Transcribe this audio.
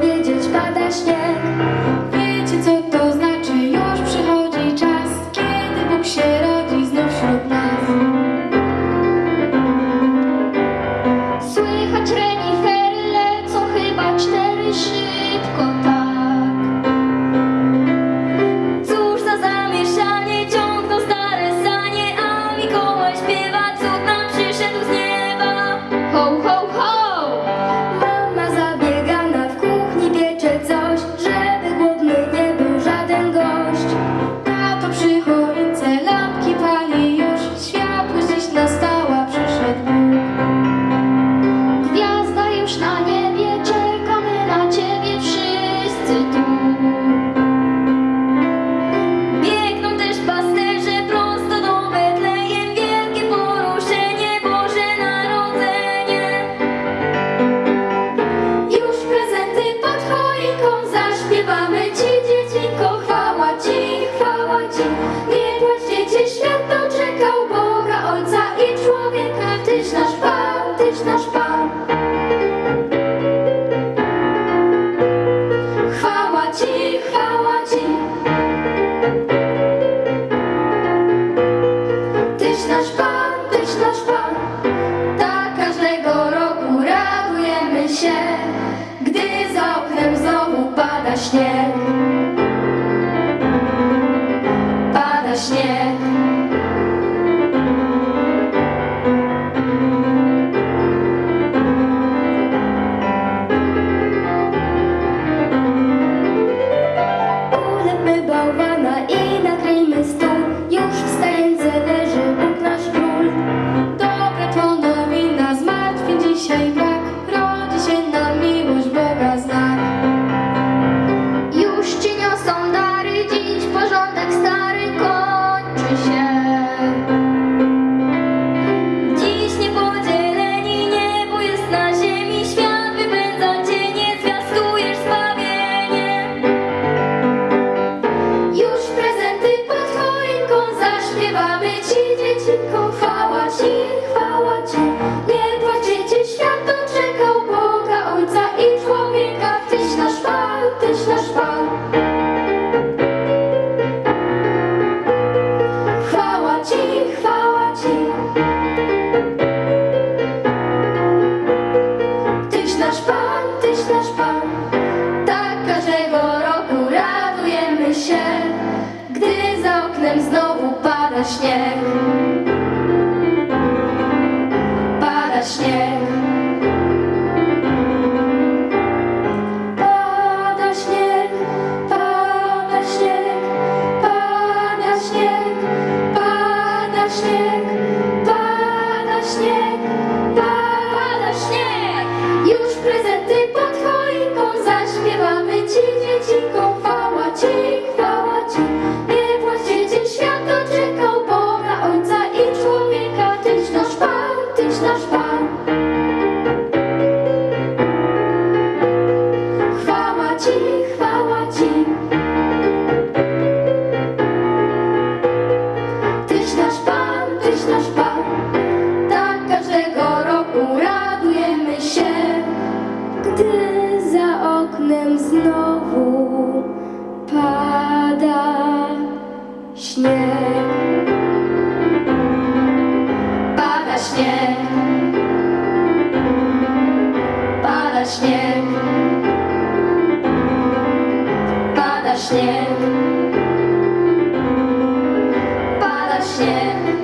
увидит. Się, gdy za oknem znowu pada śnieg. Pada śnieg. Zaśpiewamy ci, chwała ci, chwała ci. Nie płacz, dziecię, świat doczekał Boga, Ojca i człowieka. Tyś nasz Pan, Tyś nasz Pan. Chwała ci, chwała ci. Tyś nasz Pan, Tyś nasz Pan. Tak każdego roku radujemy się, gdy za oknem znowu pada śnieg. Śnieg, pada śnieg. Już prezenty pod choinką zaśpiewamy ci, dziecinko, chwała ci, chwała ci. Nie płacz, dziecię, świat doczekał Boga, Ojca i człowieka. Tyś nasz Pan, Tyś nasz Pan. Chwała Ci, chwała Ci. Tyś nasz Pan, Tyś nasz Pan. gdy za oknem znowu pada śnieg. Pada śnieg. Pada śnieg. Pada śnieg. Pada śnieg.